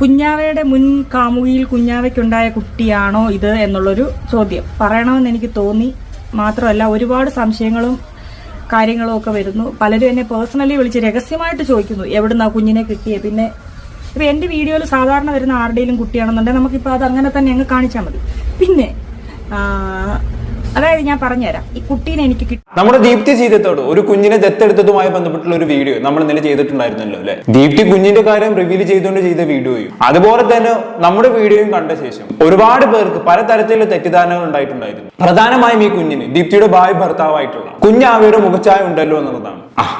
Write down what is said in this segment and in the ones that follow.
കുഞ്ഞാവയുടെ മുൻ കാമുകിയിൽ കുഞ്ഞാവയ്ക്കുണ്ടായ കുട്ടിയാണോ ഇത് എന്നുള്ളൊരു ചോദ്യം. പറയണമെന്ന് എനിക്ക് തോന്നി. മാത്രമല്ല ഒരുപാട് സംശയങ്ങളും കാര്യങ്ങളും ഒക്കെ വരുന്നു. പലരും എന്നെ പേഴ്സണലി വിളിച്ച് രഹസ്യമായിട്ട് ചോദിക്കുന്നു എവിടുന്നാ കുഞ്ഞിനെ കിട്ടിയേ? പിന്നെ ഇപ്പൊ എന്റെ വീഡിയോയിൽ സാധാരണ വരുന്ന ആരുടെയും കുട്ടിയാണെന്നുണ്ടെങ്കിൽ നമുക്കിപ്പോൾ അത് അങ്ങനെ തന്നെ അങ്ങ് കാണിച്ചാൽ മതി. പിന്നെ അതായത് ഞാൻ പറഞ്ഞുതരാം. ഈ കുട്ടീനെ എനിക്ക് കിട്ടി. നമ്മുടെ ദീപ്തി ചെയ്തത്തോട് ഒരു കുഞ്ഞിനെ ദത്തെടുത്തതുമായി ബന്ധപ്പെട്ടുള്ള ഒരു വീഡിയോ നമ്മൾ ഇന്നലെ ചെയ്തിട്ടുണ്ടായിരുന്നല്ലോ അല്ലെ? ദീപ്തി കുഞ്ഞിന്റെ കാര്യം റിവീൽ ചെയ്തുകൊണ്ട് ചെയ്ത വീഡിയോയും അതുപോലെ തന്നെ നമ്മുടെ വീഡിയോയും കണ്ട ശേഷം ഒരുപാട് പേർക്ക് പലതരത്തിലുള്ള തെറ്റിദ്ധാരണകൾ ഉണ്ടായിട്ടുണ്ടായിരുന്നു. പ്രധാനമായും ഈ കുഞ്ഞിന് ദീപ്തിയുടെ ഭാവി ഭർത്താവായിട്ടുള്ള കുഞ്ഞാവയുടെ മുഖച്ചായ ഉണ്ടല്ലോ എന്നുള്ളതാണ്.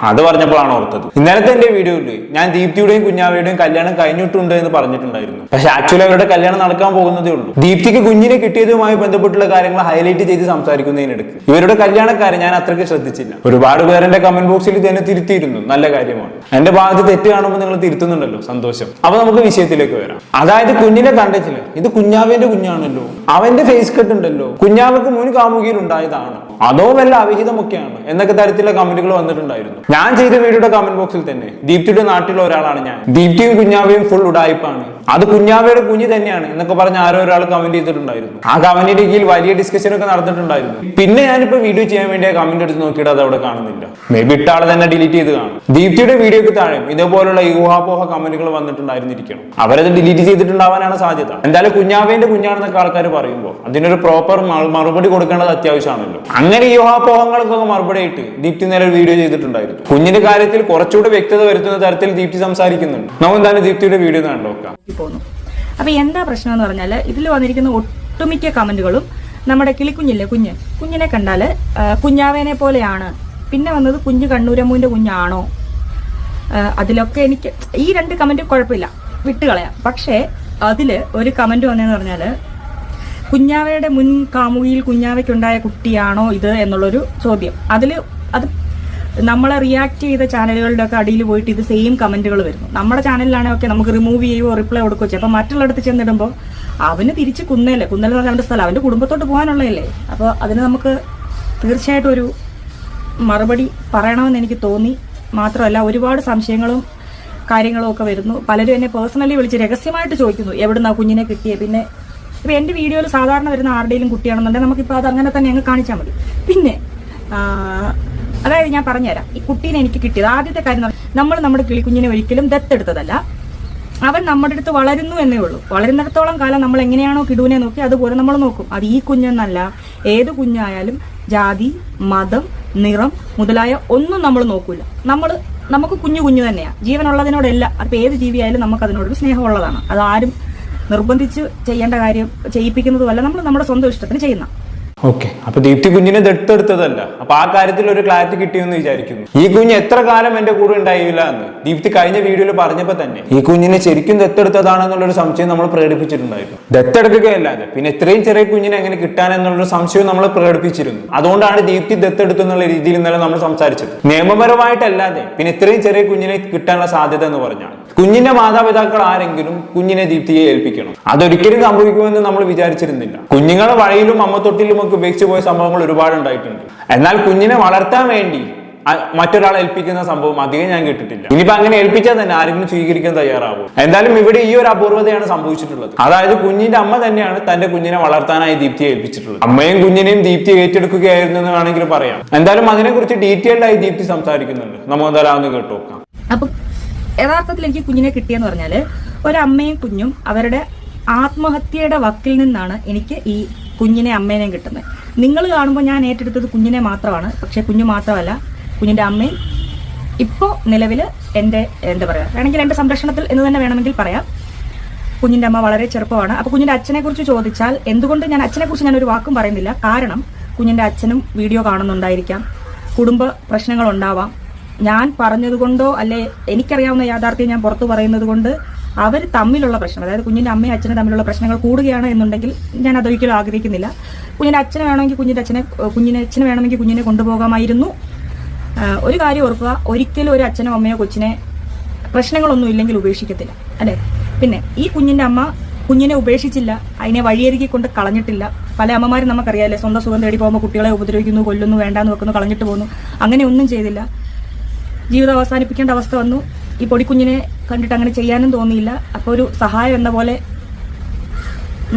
അത് പറഞ്ഞപ്പോഴാണ് ഓർത്തത്. ഇന്നലത്തെ എന്റെ വീഡിയോയിൽ ഞാൻ ദീപ്തിയുടെയും കുഞ്ഞാവയുടെയും കല്യാണം കഴിഞ്ഞിട്ടുണ്ട് എന്ന് പറഞ്ഞിട്ടുണ്ടായിരുന്നു. പക്ഷെ ആക്ച്വലി അവരുടെ കല്യാണം നടക്കാൻ പോകുന്നതേ ഉള്ളൂ. ദീപ്തിക്ക് കുഞ്ഞിനെ കിട്ടിയതുമായി ബന്ധപ്പെട്ടുള്ള കാര്യങ്ങൾ ഹൈലൈറ്റ് ചെയ്ത് സംസാരിക്കുന്നതിനിടയ്ക്ക് ഇവരുടെ കല്യാണക്കാരെ ഞാൻ അത്രയ്ക്ക് ശ്രദ്ധിച്ചില്ല. ഒരുപാട് പേരെ കമന്റ് ബോക്സിൽ തന്നെ തിരുത്തിയിരുന്നു നല്ല കാര്യമാണ്. എന്റെ ഭാഗത്ത് തെറ്റ് കാണുമ്പോൾ നിങ്ങൾ തിരുത്തുന്നുണ്ടല്ലോ സന്തോഷം. അപ്പൊ നമുക്ക് വിഷയത്തിലേക്ക് വരാം. അതായത് കുഞ്ഞിനെ കണ്ടെച്ചില്ല ഇത് കുഞ്ഞാവിന്റെ കുഞ്ഞാണല്ലോ. അവന്റെ ഫേസ് കട്ട് ഉണ്ടല്ലോ. കുഞ്ഞാവക്ക് മുൻ കാമുകിയിൽ ഉണ്ടായതാണ്. അതോ വല്ല അവിഹിതമൊക്കെയാണ് എന്നൊക്കെ തരത്തിലുള്ള കമന്റുകൾ വന്നിട്ടുണ്ടായിരുന്നു. ഞാൻ ചെയ്ത വീഡിയോയുടെ കമന്റ് ബോക്സിൽ തന്നെ ദീപ്തിയുടെ നാട്ടിലുള്ള ഒരാളാണ് ഞാൻ. ദീപ്തിയും കുഞ്ഞാവയും ഫുൾ ഉടായ്പാണ് അത് കുഞ്ഞാവയുടെ കുഞ്ഞ് തന്നെയാണ് എന്നൊക്കെ പറഞ്ഞ് ആരോ ഒരാൾ കമന്റ് ചെയ്തിട്ടുണ്ടായിരുന്നു. ആ കമന്റിന്റെ കീഴിൽ വലിയ ഡിസ്കഷൻ ഒക്കെ നടന്നിട്ടുണ്ടായിരുന്നു. പിന്നെ ഞാനിപ്പോ വീഡിയോ ചെയ്യാൻ വേണ്ടി ആ കമന്റ് എടുത്ത് നോക്കിയിട്ട് അത് അവിടെ കാണുന്നില്ല. മേ ബി തന്നെ ഡിലീറ്റ് ചെയ്ത് കാണും. ദീപ്തിയുടെ വീഡിയോക്ക് താഴെ ഇതേപോലുള്ള യൂഹാപോഹ കമന്റുകൾ വന്നിട്ടുണ്ടായിരുന്നിരിക്കണം. അവരത് ഡിലീറ്റ് ചെയ്തിട്ടുണ്ടാവാനാണ് സാധ്യത. എന്തായാലും കുഞ്ഞാവേന്റെ കുഞ്ഞാണെന്നൊക്കെ ആൾക്കാർ പറയുമ്പോൾ അതിനൊരു പ്രോപ്പർ മറുപടി കൊടുക്കേണ്ടത് അത്യാവശ്യമാണല്ലോ. അങ്ങനെ ഈ ഊഹാപോഹങ്ങൾക്കൊക്കെ മറുപടി ആയിട്ട് ദീപ്തി നേരെ ഒരു വീഡിയോ ചെയ്തിട്ടുണ്ടായിരുന്നു. കുഞ്ഞിന്റെ കാര്യത്തിൽ കുറച്ചുകൂടെ വ്യക്തത വരുത്തുന്ന തരത്തിൽ ദീപ്തി സംസാരിക്കുന്നുണ്ട്. നമുക്ക് എന്തായാലും ദീപ്തിയുടെ വീഡിയോ തന്നെ നോക്കാം പോന്നു അപ്പൊ എന്താ പ്രശ്നം എന്ന് പറഞ്ഞാൽ ഇതിൽ വന്നിരിക്കുന്ന ഒട്ടുമിക്ക കമന്റുകളും നമ്മുടെ കിളിക്കുഞ്ഞില്ലേ കുഞ്ഞ്? കുഞ്ഞിനെ കണ്ടാൽ കുഞ്ഞാവേനെ പോലെയാണ്. പിന്നെ വന്നത് കുഞ്ഞ് കണ്ണൂരമ്മുവിന്റെ കുഞ്ഞാണോ? അതിലൊക്കെ എനിക്ക് ഈ രണ്ട് കമന്റ് കുഴപ്പമില്ല. വിട്ടുകളയാം. പക്ഷേ അതിൽ ഒരു കമന്റ് വന്നതെന്ന് പറഞ്ഞാൽ കുഞ്ഞാവയുടെ മുൻ കാമുകിയിൽ കുഞ്ഞാവയ്ക്കുണ്ടായ കുട്ടിയാണോ ഇത് എന്നുള്ളൊരു ചോദ്യം. അതിൽ അത് നമ്മളെ റിയാക്ട് ചെയ്ത ചാനലുകളുടെ ഒക്കെ അടിയിൽ പോയിട്ട് ഇത് സെയിം കമന്റുകൾ വരുന്നു. നമ്മുടെ ചാനലിലാണെങ്കിൽ നമുക്ക് റിമൂവ് ചെയ്യുമോ റിപ്ലൈ കൊടുക്കുകയോ ചെയ്യും. അപ്പം മറ്റുള്ളിടത്ത് ചെന്നിടുമ്പോൾ അവന് തിരിച്ച് കുന്നല്ലേ കുന്നൽ എന്ന് അവന്റെ സ്ഥലം. അവന്റെ കുടുംബത്തോട്ട് പോകാനുള്ളതല്ലേ? അപ്പോൾ അതിന് നമുക്ക് തീർച്ചയായിട്ടും ഒരു മറുപടി പറയണമെന്ന് എനിക്ക് തോന്നി. മാത്രമല്ല ഒരുപാട് സംശയങ്ങളും കാര്യങ്ങളും ഒക്കെ വരുന്നു. പലരും എന്നെ പേഴ്സണലി വിളിച്ച് രഹസ്യമായിട്ട് ചോദിക്കുന്നു. എവിടുന്നാ കുഞ്ഞിനെ കിട്ടിയേ? പിന്നെ ഇപ്പൊ എന്റെ വീഡിയോയിൽ സാധാരണ വരുന്ന ആരുടെയും കുട്ടിയാണെന്നുണ്ടെങ്കിൽ നമുക്കിപ്പോൾ അത് അങ്ങനെ തന്നെ അങ്ങ് കാണിച്ചാൽ മതി. പിന്നെ അതായത് ഞാൻ പറഞ്ഞുതരാം. ഈ കുട്ടീനെ എനിക്ക് കിട്ടിയത് ആദ്യത്തെ കാര്യം നമ്മൾ നമ്മുടെ കിളിക്കുഞ്ഞിനെ ഒരിക്കലും ദത്തെടുത്തതല്ല. അവൻ നമ്മുടെ അടുത്ത് വളരുന്നു എന്നേ ഉള്ളൂ. വളരുന്നിടത്തോളം കാലം നമ്മൾ എങ്ങനെയാണോ കിടുവിനെ നോക്കി അതുപോലെ നമ്മൾ നോക്കും. അത് ഈ കുഞ്ഞെന്നല്ല ഏത് കുഞ്ഞായാലും ജാതി മതം നിറം മുതലായ ഒന്നും നമ്മൾ നോക്കൂല. നമ്മൾ നമുക്ക് കുഞ്ഞു കുഞ്ഞു തന്നെയാണ് ജീവനുള്ളതിനോടല്ല. അതിപ്പോൾ ഏത് ജീവിയായാലും നമുക്ക് അതിനോടൊരു സ്നേഹമുള്ളതാണ്. അത് ആരും നിർബന്ധിച്ച് ചെയ്യേണ്ട കാര്യം ചെയ്യിപ്പിക്കുന്നതുമല്ല. നമ്മൾ നമ്മുടെ സ്വന്തം ഇഷ്ടത്തിന് ചെയ്യുന്ന ഓക്കെ. അപ്പൊ ദീപ്തി കുഞ്ഞിനെ ദത്തെടുത്തതല്ല. അപ്പൊ ആ കാര്യത്തിൽ ഒരു ക്ലാരിറ്റി കിട്ടിയെന്ന് വിചാരിക്കുന്നു. ഈ കുഞ്ഞ് എത്ര കാലം എന്റെ കൂടെ ഉണ്ടായില്ല എന്ന് ദീപ്തി കഴിഞ്ഞ വീഡിയോയിൽ പറഞ്ഞപ്പോ തന്നെ ഈ കുഞ്ഞിനെ ശരിക്കും ദത്തെടുത്തതാണെന്നുള്ളൊരു സംശയം നമ്മൾ പ്രകടിപ്പിച്ചിട്ടുണ്ടായിരുന്നു. ദത്തെടുക്കുകയല്ലാതെ പിന്നെ ഇത്രയും ചെറിയ കുഞ്ഞിനെ എങ്ങനെ കിട്ടാനെന്നുള്ളൊരു സംശയം നമ്മൾ പ്രകടിപ്പിച്ചിരുന്നു. അതുകൊണ്ടാണ് ദീപ്തി ദത്തെടുത്തു എന്നുള്ള രീതിയിൽ ഇന്നലെ നമ്മൾ സംസാരിച്ചത്. നിയമപരമായിട്ടല്ലാതെ പിന്നെ ഇത്രയും ചെറിയ കുഞ്ഞിനെ കിട്ടാനുള്ള സാധ്യത എന്ന് പറഞ്ഞാൽ കുഞ്ഞിന്റെ മാതാപിതാക്കൾ ആരെങ്കിലും കുഞ്ഞിനെ ദീപ്തിയെ ഏൽപ്പിക്കണം. അതൊരിക്കലും സംഭവിക്കുമെന്ന് നമ്മൾ വിചാരിച്ചിരുന്നില്ല. കുഞ്ഞുങ്ങളെ വഴിയിലും അമ്മത്തൊട്ടിലും ഒക്കെ ഉപേക്ഷിച്ച് പോയ സംഭവങ്ങൾ ഒരുപാട് ഉണ്ടായിട്ടുണ്ട്. എന്നാൽ കുഞ്ഞിനെ വളർത്താൻ വേണ്ടി മറ്റൊരാളെ ഏൽപ്പിക്കുന്ന സംഭവം അധികം ഞാൻ കേട്ടിട്ടില്ല. ഇനിയിപ്പോ അങ്ങനെ ഏൽപ്പിച്ചാൽ തന്നെ ആരെങ്കിലും സ്വീകരിക്കാൻ തയ്യാറാവും? എന്തായാലും ഇവിടെ ഈ ഒരു അപൂർവതയാണ് സംഭവിച്ചിട്ടുള്ളത്. അതായത് കുഞ്ഞിന്റെ അമ്മ തന്നെയാണ് തന്റെ കുഞ്ഞിനെ വളർത്താനായി ദീപ്തിയെ ഏൽപ്പിച്ചിട്ടുള്ളത്. അമ്മയും കുഞ്ഞിനെയും ദീപ്തി ഏറ്റെടുക്കുകയായിരുന്നു എന്ന് വേണമെങ്കിൽ പറയാം. എന്തായാലും അതിനെക്കുറിച്ച് ഡീറ്റെയിൽഡ് ആയി ദീപ്തി സംസാരിക്കുന്നുണ്ട്. നമുക്ക് എന്തായാലും അതൊന്ന് കേട്ടു നോക്കാം. അപ്പൊ യഥാർത്ഥത്തിൽ എനിക്ക് കുഞ്ഞിനെ കിട്ടിയെന്ന് പറഞ്ഞാൽ ഒരമ്മയും കുഞ്ഞും അവരുടെ ആത്മഹത്യയുടെ വക്കിൽ നിന്നാണ് എനിക്ക് ഈ കുഞ്ഞിനെ അമ്മേനെയും കിട്ടുന്നത്. നിങ്ങൾ കാണുമ്പോൾ ഞാൻ ഏറ്റെടുത്തത് കുഞ്ഞിനെ മാത്രമാണ്. പക്ഷേ കുഞ്ഞു മാത്രമല്ല കുഞ്ഞിന്റെ അമ്മയും ഇപ്പോൾ നിലവിൽ എന്റെ എന്താ പറയുക വേണമെങ്കിൽ എന്റെ സംരക്ഷണത്തിൽ എന്ന് തന്നെ വേണമെങ്കിൽ പറയാം. കുഞ്ഞിന്റെ അമ്മ വളരെ ചെറുപ്പമാണ്. അപ്പോൾ കുഞ്ഞിന്റെ അച്ഛനെക്കുറിച്ച് ചോദിച്ചാൽ എന്തുകൊണ്ട് ഞാൻ അച്ഛനെക്കുറിച്ച് ഞാൻ ഒരു വാക്കും പറയുന്നില്ല. കാരണം കുഞ്ഞിന്റെ അച്ഛനും വീഡിയോ കാണുന്നുണ്ടായിരിക്കാം. കുടുംബ പ്രശ്നങ്ങളുണ്ടാവാം ഞാൻ പറഞ്ഞതുകൊണ്ടോ അല്ലെ എനിക്കറിയാവുന്ന യാഥാർത്ഥ്യം ഞാൻ പുറത്തു പറയുന്നത് കൊണ്ട് അവർ തമ്മിലുള്ള പ്രശ്നം അതായത് കുഞ്ഞിന്റെ അമ്മയും അച്ഛനും തമ്മിലുള്ള പ്രശ്നങ്ങൾ കൂടുകയാണ് എന്നുണ്ടെങ്കിൽ ഞാൻ അതൊരിക്കലും ആഗ്രഹിക്കുന്നില്ല. കുഞ്ഞിന്റെ അച്ഛനെ വേണമെങ്കിൽ കുഞ്ഞിന്റെ അച്ഛനെ കുഞ്ഞിന്റെ അച്ഛനെ വേണമെങ്കിൽ കുഞ്ഞിനെ കൊണ്ടുപോകാമായിരുന്നു. ഒരു കാര്യം ഓർക്കുക ഒരിക്കലും ഒരു അച്ഛനോ അമ്മയോ കൊച്ചിനെ പ്രശ്നങ്ങളൊന്നും ഇല്ലെങ്കിൽ ഉപേക്ഷിക്കത്തില്ല അല്ലേ? പിന്നെ ഈ കുഞ്ഞിന്റെ അമ്മ കുഞ്ഞിനെ ഉപേക്ഷിച്ചില്ല അതിനെ വഴിയരികെ കൊണ്ട് കളഞ്ഞിട്ടില്ല. പല അമ്മമാരും നമുക്കറിയാമല്ലേ സ്വന്തം സുഖം തേടി പോകുമ്പോൾ കുട്ടികളെ ഉപദ്രവിക്കുന്നു കൊല്ലുന്നു വേണ്ടാന്ന് വെക്കുന്നു കളഞ്ഞിട്ട് പോകുന്നു. അങ്ങനെ ഒന്നും ചെയ്തില്ല. ജീവിതം അവസാനിപ്പിക്കേണ്ട അവസ്ഥ വന്നു. ഈ പൊടിക്കുഞ്ഞിനെ കണ്ടിട്ട് അങ്ങനെ ചെയ്യാനും തോന്നിയില്ല. അപ്പോൾ ഒരു സഹായം എന്ന പോലെ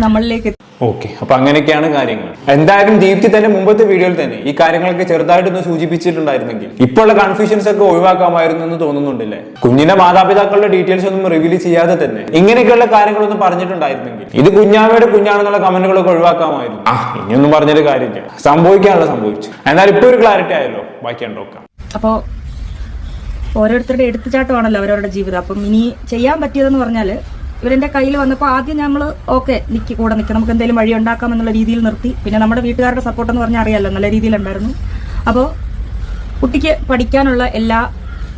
നമ്മളിലേക്ക്. ഓക്കെ അപ്പൊ അങ്ങനെയൊക്കെയാണ് കാര്യങ്ങൾ. എന്തായാലും ദീപ്തി തന്നെ മുമ്പത്തെ വീഡിയോയിൽ തന്നെ ഈ കാര്യങ്ങളൊക്കെ ചെറുതായിട്ടൊന്ന് സൂചിപ്പിച്ചിട്ടുണ്ടായിരുന്നെങ്കിൽ ഇപ്പോഴുള്ള കൺഫ്യൂഷൻസ് ഒക്കെ ഒഴിവാക്കാമായിരുന്നു എന്ന് തോന്നുന്നുണ്ടല്ലേ? കുഞ്ഞിന്റെ മാതാപിതാക്കളുടെ ഡീറ്റെയിൽസ് ഒന്നും റിവീൽ ചെയ്യാതെ തന്നെ ഇങ്ങനെയൊക്കെയുള്ള കാര്യങ്ങളൊന്നും പറഞ്ഞിട്ടുണ്ടായിരുന്നെങ്കിൽ ഇത് കുഞ്ഞാവയുടെ കുഞ്ഞാണെന്നുള്ള കമന്റുകളൊക്കെ ഒഴിവാക്കാമായിരുന്നു. ആ ഇനിയൊന്നും പറഞ്ഞൊരു കാര്യമില്ല. സംഭവിക്കാനുള്ള സംഭവിച്ചു. എന്നാൽ ഇപ്പൊ ഒരു ക്ലാരിറ്റി ആയല്ലോ. ബാക്കി ഉണ്ടോക്കാം അപ്പോൾ ഓരോരുത്തരുടെ എടുത്തുചാട്ടമാണല്ലോ അവരവരുടെ ജീവിതം. അപ്പം ഇനി ചെയ്യാൻ പറ്റിയതെന്ന് പറഞ്ഞാൽ ഇവരെന്റെ കയ്യിൽ വന്നപ്പോൾ ആദ്യം നമ്മൾ ഓക്കെ നിൽക്കി കൂടെ നിൽക്കാം നമുക്ക് എന്തെങ്കിലും വഴി ഉണ്ടാക്കാം എന്നുള്ള രീതിയിൽ നിർത്തി. പിന്നെ നമ്മുടെ വീട്ടുകാരുടെ സപ്പോർട്ട് എന്ന് പറഞ്ഞാൽ അറിയാമല്ലോ നല്ല രീതിയിലുണ്ടായിരുന്നു അപ്പോൾ കുട്ടിക്ക് പഠിക്കാനുള്ള എല്ലാ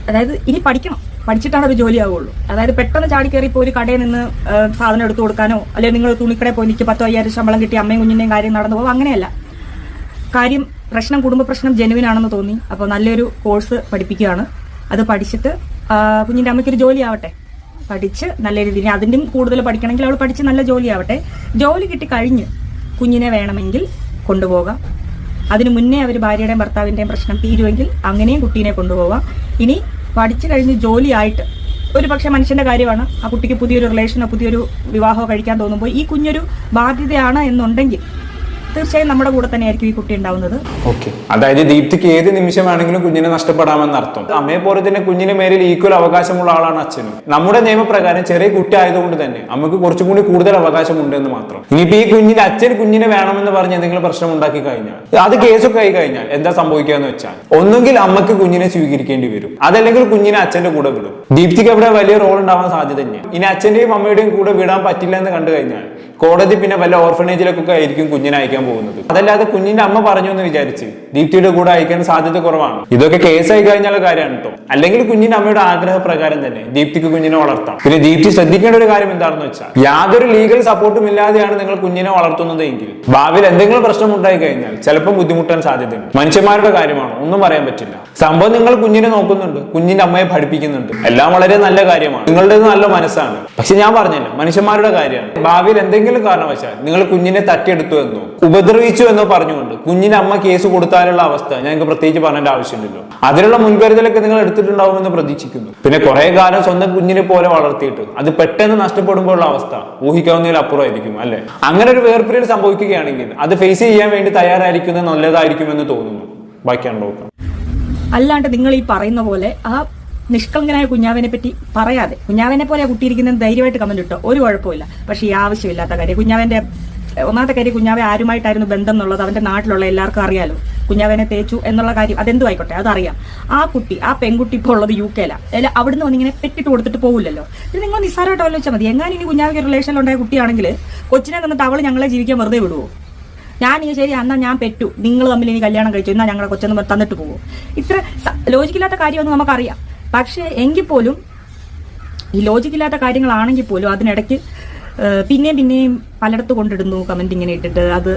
അതായത് ഇനി പഠിക്കണം. പഠിച്ചിട്ടാണ് ഒരു ജോലി ജോലിയാവുള്ളൂ അതായത് പെട്ടെന്ന് ചാടി കയറി ഒരു കടയിൽ നിന്ന് സാധനം എടുത്തു കൊടുക്കാനോ അല്ലെങ്കിൽ നിങ്ങൾ തുണിക്കടയിൽ പോയി എനിക്ക് പത്തോ അയ്യായിരം ശമ്പളം കിട്ടി അമ്മയും കുഞ്ഞിന്റെയും കാര്യം നടന്നു പോകും അങ്ങനെയല്ല. കാര്യം പ്രശ്നം കുടുംബ പ്രശ്നം ജെനുവിൻ ആണെന്ന് തോന്നി. അപ്പോൾ നല്ലൊരു കോഴ്സ് പഠിപ്പിക്കുകയാണ്. അത് പഠിച്ചിട്ട് കുഞ്ഞിന്റെ അമ്മയ്ക്കൊരു ജോലി ആവട്ടെ പഠിച്ച് നല്ല രീതിയിൽ അതിന്റെയും കൂടുതൽ പഠിക്കണമെങ്കിൽ അവൾ പഠിച്ച് നല്ല ജോലി ആവട്ടെ ജോലി കിട്ടി കഴിഞ്ഞ് കുഞ്ഞിനെ വേണമെങ്കിൽ കൊണ്ടുപോകാം. അതിനു മുന്നേ അവർ ഭാര്യയുടെയും ഭർത്താവിന്റെയും പ്രശ്നം തീരുമെങ്കിൽ അങ്ങനെയും കുട്ടീനെ കൊണ്ടുപോകാം ഇനി പഠിച്ചു കഴിഞ്ഞ് ജോലിയായിട്ട് ഒരു പക്ഷേ മനുഷ്യന്റെ കാര്യമാണ് ആ കുട്ടിക്ക് പുതിയൊരു റിലേഷനോ പുതിയൊരു വിവാഹമോ കഴിക്കാൻ തോന്നുമ്പോൾ ഈ കുഞ്ഞൊരു ബാധ്യതയാണ് എന്നുണ്ടെങ്കിൽ തീർച്ചയായും നമ്മുടെ കൂടെ തന്നെയായിരിക്കും ഈ കുട്ടി ഉണ്ടാവുന്നത്. ഓക്കെ. അതായത് ദീപ്തിക്ക് ഏത് നിമിഷം കുഞ്ഞിനെ നഷ്ടപ്പെടാമെന്ന് അർത്ഥം. അമ്മയെ പോലെ തന്നെ കുഞ്ഞിന് മേലിൽ ഈക്വൽ അവകാശമുള്ള ആളാണ് അച്ഛനും. നമ്മുടെ നിയമപ്രകാരം ചെറിയ കുട്ടി ആയതുകൊണ്ട് തന്നെ നമുക്ക് കുറച്ചും കൂടി കൂടുതൽ അവകാശമുണ്ട് എന്ന് മാത്രം. ഇനിയിപ്പോ ഈ കുഞ്ഞിന്റെ അച്ഛൻ കുഞ്ഞിനെ വേണമെന്ന് പറഞ്ഞ് എന്തെങ്കിലും പ്രശ്നം ഉണ്ടാക്കി കഴിഞ്ഞാൽ അത് കേസൊക്കെ ആയി കഴിഞ്ഞാൽ എന്താ സംഭവിക്കുക എന്ന് വെച്ചാൽ ഒന്നുകിൽ അമ്മയ്ക്ക് കുഞ്ഞിനെ സ്വീകരിക്കേണ്ടി വരും. അതല്ലെങ്കിൽ കുഞ്ഞിനെ അച്ഛന്റെ കൂടെ വിടും. ദീപ്തിക്ക് അവിടെ വലിയ റോൾ ഉണ്ടാവാൻ സാധ്യത തന്നെയാണ് ഇനി അച്ഛന്റെയും അമ്മയുടെയും കൂടെ വിടാൻ പറ്റില്ല എന്ന് കണ്ടു കഴിഞ്ഞാൽ കോടതി പിന്നെ വല്ല ഓർഫനേജിലൊക്കെ ആയിരിക്കും കുഞ്ഞിനെ അയക്കാൻ പോകുന്നത്. അതല്ലാതെ കുഞ്ഞിന്റെ അമ്മ പറഞ്ഞു എന്ന് വിചാരിച്ച് ദീപ്തിയുടെ കൂടെ അയക്കാൻ സാധ്യത കുറവാണ്. ഇതൊക്കെ കേസായി കഴിഞ്ഞാൽ കാര്യമാണ് കേട്ടോ അല്ലെങ്കിൽ കുഞ്ഞിന്റെ അമ്മയുടെ ആഗ്രഹ പ്രകാരം തന്നെ ദീപ്തിക്ക് കുഞ്ഞിനെ വളർത്താം. പിന്നെ ദീപ്തി ശ്രദ്ധിക്കേണ്ട ഒരു കാര്യം എന്താണെന്ന് വെച്ചാൽ യാതൊരു ലീഗൽ സപ്പോർട്ടും ഇല്ലാതെയാണ് നിങ്ങൾ കുഞ്ഞിനെ വളർത്തുന്നത് എങ്കിൽ ഭാവിയിൽ എന്തെങ്കിലും പ്രശ്നം ഉണ്ടായി കഴിഞ്ഞാൽ ചിലപ്പോൾ ബുദ്ധിമുട്ടാൻ സാധ്യതയുണ്ട്. മനുഷ്യന്മാരുടെ കാര്യമാണ് ഒന്നും പറയാൻ പറ്റില്ല. സംഭവം നിങ്ങൾ കുഞ്ഞിനെ നോക്കുന്നുണ്ട് കുഞ്ഞിന്റെ അമ്മയെ പഠിപ്പിക്കുന്നുണ്ട്. എല്ലാം വളരെ നല്ല കാര്യമാണ്. നിങ്ങളുടേത് നല്ല മനസ്സാണ്. പക്ഷെ ഞാൻ പറഞ്ഞില്ല മനുഷ്യന്മാരുടെ കാര്യമാണ്. ഭാവിയിൽ എന്തെങ്കിലും കാരണവശാൽ നിങ്ങൾ കുഞ്ഞിനെ തട്ടിയെടുത്തു എന്നോ ഉപദ്രവിച്ചു എന്നോ പറഞ്ഞുകൊണ്ട് കുഞ്ഞിന് അമ്മ കേസ് കൊടുത്താലുള്ള അവസ്ഥ ഞങ്ങൾക്ക് പ്രത്യേകിച്ച് പറയേണ്ട ആവശ്യമില്ലല്ലോ. അതിനുള്ള മുൻകരുതലൊക്കെ നിങ്ങൾ എടുത്തിട്ടുണ്ടാവുമെന്ന് പ്രതീക്ഷിക്കുന്നു. പിന്നെ കുറെ കാലം സ്വന്തം കുഞ്ഞിനെ പോലെ വളർത്തിയിട്ട് അത് പെട്ടെന്ന് നഷ്ടപ്പെടുമ്പോഴുള്ള അവസ്ഥ ഊഹിക്കാവുന്നതിൽ അപ്പുറമായിരിക്കും അല്ലെ? അങ്ങനെ ഒരു വേർപിരിയൽ സംഭവിക്കുകയാണെങ്കിൽ അത് ഫേസ് ചെയ്യാൻ വേണ്ടി തയ്യാറായിരിക്കുന്നത് നല്ലതായിരിക്കുമെന്ന് തോന്നുന്നു. ബാക്കിയാണ് നോക്കാം അല്ലാണ്ട് നിങ്ങൾ ഈ പറയുന്ന പോലെ ആ നിഷ്കളങ്കനായ കുഞ്ഞാവിനെ പറ്റി പറയാതെ. കുഞ്ഞാവിനെ പോലെ കുട്ടിയിരിക്കുന്നത് ധൈര്യമായിട്ട് കമന്റ് ഇട്ടോ. ഒരു കുഴപ്പമില്ല പക്ഷേ ഈ ആവശ്യമില്ലാത്ത കാര്യം. കുഞ്ഞാവിന്റെ ഒന്നാമത്തെ കാര്യം കുഞ്ഞാവെ ആരുമായിട്ടായിരുന്നു ബന്ധം എന്നുള്ളത് അവന്റെ നാട്ടിലുള്ള എല്ലാവർക്കും അറിയാലോ. കുഞ്ഞാവിനെ തേച്ചു എന്നുള്ള കാര്യം അതെന്തു ആയിക്കോട്ടെ അതറിയാം. ആ കുട്ടി ആ പെൺകുട്ടി ഇപ്പോൾ ഉള്ളത് യു കെയിലാണ് അല്ല അവിടുന്ന് വന്നിങ്ങനെ പെറ്റിട്ട് കൊടുത്തിട്ട് പോകില്ലല്ലോ ഇത് നിങ്ങൾ നിസ്സാരമായിട്ട് ആലോചിച്ചാൽ മതി. എങ്ങാനും ഇനി കുഞ്ഞാവിക്ക് റിലേഷനിലുണ്ടായ കുട്ടിയാണെങ്കിൽ കൊച്ചിനെ തന്നിട്ട് അവൾ ഞങ്ങളെ ജീവിക്കാൻ വെറുതെ വിടുവോ? ഞാൻ ഈ ശരി എന്നാ ഞാൻ പെറ്റു. നിങ്ങൾ തമ്മിൽ ഇനി കല്യാണം കഴിച്ചു? എന്നാൽ ഞങ്ങളെ കൊച്ചെന്ന് തന്നിട്ട് പോകും ഇത്ര ലോജിക്കില്ലാത്ത കാര്യമൊന്നും നമുക്കറിയാം. പക്ഷേ എങ്കിൽ പോലും ഈ ലോജിക്കില്ലാത്ത കാര്യങ്ങളാണെങ്കിൽ പോലും അതിനിടയ്ക്ക് പിന്നെയും പിന്നെയും പലയിടത്ത് കൊണ്ടിടുന്നു കമന്റ് ഇങ്ങനെ ഇട്ടിട്ട്. അത്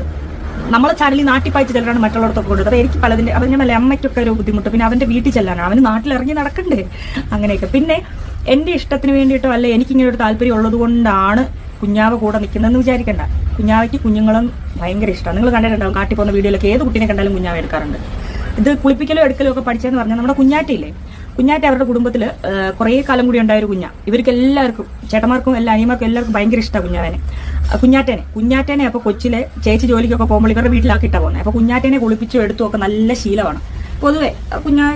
നമ്മളെ ചാനലിൽ നാട്ടിൽ പായിച്ച് ചെല്ലാനാണ് മറ്റുള്ളവർക്കൊക്കെ കൊണ്ടിട്ട് അപ്പോൾ എനിക്ക് പലതിന്റെ അവൻ ഞാൻ അമ്മയ്ക്കൊക്കെ ഒരു ബുദ്ധിമുട്ട്. പിന്നെ അവന്റെ വീട്ടിൽ ചെല്ലാനാണ്. അവന് നാട്ടിലിറങ്ങി നടക്കണ്ടേ? അങ്ങനെയൊക്കെ. പിന്നെ എന്റെ ഇഷ്ടത്തിന് വേണ്ടിയിട്ടോ അല്ലെ എനിക്കിങ്ങനെ ഒരു താല്പര്യം ഉള്ളത് കൊണ്ടാണ് കുഞ്ഞാവ കൂടെ നിൽക്കുന്നതെന്ന് വിചാരിക്കണ്ട. കുഞ്ഞാവയ്ക്ക് കുഞ്ഞുങ്ങളും ഭയങ്കര ഇഷ്ടമാണ്. നിങ്ങൾ കണ്ടിട്ടുണ്ടാവും കാട്ടി പോകുന്ന വീഡിയോയിലൊക്കെ ഏത് കുട്ടീനെ കണ്ടാലും കുഞ്ഞാവ എടുക്കാറുണ്ട്. ഇത് കുളിപ്പിക്കലോ എടുക്കലോ ഒക്കെ പഠിച്ചതെന്ന് പറഞ്ഞാൽ നമ്മുടെ കുഞ്ഞാറ്റയില്ലേ? കുഞ്ഞാറ്റ അവരുടെ കുടുംബത്തിൽ കുറേ കാലം കൂടി ഉണ്ടായ ഒരു കുഞ്ഞ. ഇവർക്ക് എല്ലാവർക്കും ചേട്ടന്മാർക്കും എല്ലാ അനിയന്മാർക്കും എല്ലാവർക്കും ഭയങ്കര ഇഷ്ടമാണ് കുഞ്ഞാവനെ. കുഞ്ഞാറ്റേനെ കുഞ്ഞാറ്റനെ അപ്പോൾ കൊച്ചിലെ ചേച്ചി ജോലിക്കൊക്കെ പോകുമ്പോൾ ഇവരുടെ വീട്ടിലാക്കിയിട്ട പോകുന്നത് അപ്പോൾ കുഞ്ഞാറ്റേനെ കുളിപ്പിച്ചു എടുത്തും ഒക്കെ നല്ല ശീലമാണ്. പൊതുവെ കുഞ്ഞാ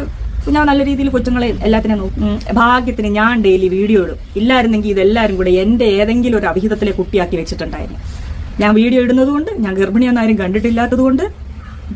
കുഞ്ഞാവ് നല്ല രീതിയിൽ കൊച്ചുങ്ങളെ എല്ലാത്തിനെ നോക്കും. ഭാഗ്യത്തിന് ഞാൻ ഡെയിലി വീഡിയോ ഇടും. ഇല്ലായിരുന്നെങ്കിൽ ഇതെല്ലാവരും കൂടെ എന്റെ ഏതെങ്കിലും ഒരു അഭിഹിതത്തിലെ കുട്ടിയാക്കി വെച്ചിട്ടുണ്ടായിരുന്നു ഞാൻ വീഡിയോ ഇടുന്നതുകൊണ്ട് ഞാൻ ഗർഭിണിയൊന്നും ആരും കണ്ടിട്ടില്ലാത്തത് കൊണ്ട്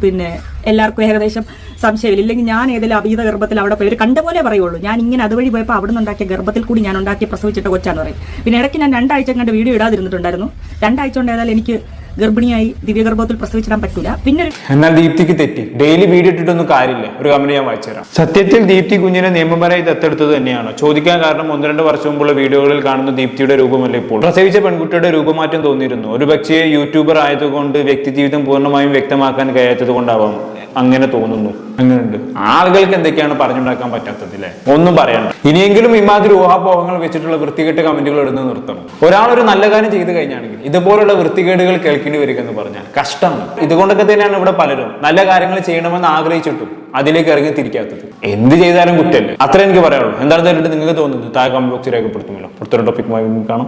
പിന്നെ എല്ലാവർക്കും ഏകദേശം സംശയമില്ല. ഇല്ലെങ്കിൽ ഞാൻ ഏതെങ്കിലും അഭീത ഗർഭത്തിൽ അവിടെ പോയി ഒരു കണ്ട പോലെ പറയുള്ളൂ. ഞാൻ ഇങ്ങനെ അതുവഴി പോയപ്പോൾ അവിടെ നിന്നുണ്ടാക്കിയ ഗർഭത്തിൽ കൂടി ഞാൻ ഉണ്ടാക്കി പ്രസവിച്ചിട്ട് കൊച്ചാന്ന് പറയും. പിന്നെ ഇടയ്ക്ക് ഞാൻ രണ്ടാഴ്ച കണ്ട് വീഡിയോ ഇടാതിരുന്നിട്ടുണ്ടായിരുന്നു. രണ്ടാഴ്ച കൊണ്ട് ഏതായാലും എനിക്ക് ഗർഭിണിയായി ദിവ്യഗർഭത്തിൽ പ്രസവിച്ചിടാൻ പറ്റൂല. പിന്നെ എന്നാൽ ദീപ്തിക്ക് തെറ്റി. ഡെയിലി വീഡിയോ ഇട്ടിട്ടൊന്നും കാര്യമില്ല. ഒരു കമന്റ് ഞാൻ വായിച്ചുതരാം. സത്യത്തിൽ ദീപ്തി കുഞ്ഞിനെ നിയമപരമായി ദത്തെടുത്തത് തന്നെയാണ്? ചോദിക്കാൻ കാരണം ഒന്ന് രണ്ട് വർഷം മുമ്പുള്ള വീഡിയോകളിൽ കാണുന്ന ദീപ്തിയുടെ രൂപമല്ല ഇപ്പോൾ? പ്രസവിച്ച പെൺകുട്ടിയുടെ രൂപമാറ്റം തോന്നിയിരുന്നു. ഒരു പക്ഷേ യൂട്യൂബർ ആയതുകൊണ്ട് വ്യക്തി ജീവിതം പൂർണമായും വ്യക്തമാക്കാൻ കഴിയാത്തത് കൊണ്ടാവാം. അങ്ങനെ തോന്നുന്നു. അങ്ങനെയുണ്ട്. ആളുകൾക്ക് എന്തൊക്കെയാണ് പറഞ്ഞുണ്ടാക്കാൻ പറ്റാത്തത് അല്ലേ ഒന്നും പറയണ്ട. ഇനിയെങ്കിലും ഇമാതിരി ഊഹാപോഹങ്ങൾ വെച്ചിട്ടുള്ള വൃത്തികെട്ട് കമന്റുകൾ ഇടുന്നത് നിർത്തണം. ഒരാൾ ഒരു നല്ല കാര്യം ചെയ്തു കഴിഞ്ഞാണെങ്കിൽ ഇതുപോലുള്ള വൃത്തികേടുകൾ കേൾക്കേണ്ടി വരിക എന്ന് പറഞ്ഞാൽ കഷ്ടമാണ്. ഇതുകൊണ്ടൊക്കെ തന്നെയാണ് ഇവിടെ പലരും നല്ല കാര്യങ്ങൾ ചെയ്യണമെന്ന് ആഗ്രഹിച്ചിട്ടും അതിലേക്ക് ഇറങ്ങി തിരിക്കാത്തത്. എന്ത് ചെയ്താലും കുറ്റമല്ലേ അത്ര എനിക്ക് പറയാനുള്ളൂ. എന്താണെന്ന് നിങ്ങൾക്ക് തോന്നുന്നത്? താഴെ കമന്റ് ബോക്സിൽ രേഖപ്പെടുത്തുമല്ലോ. അടുത്തൊരു ടോപ്പിക്കുമായി കാണാം.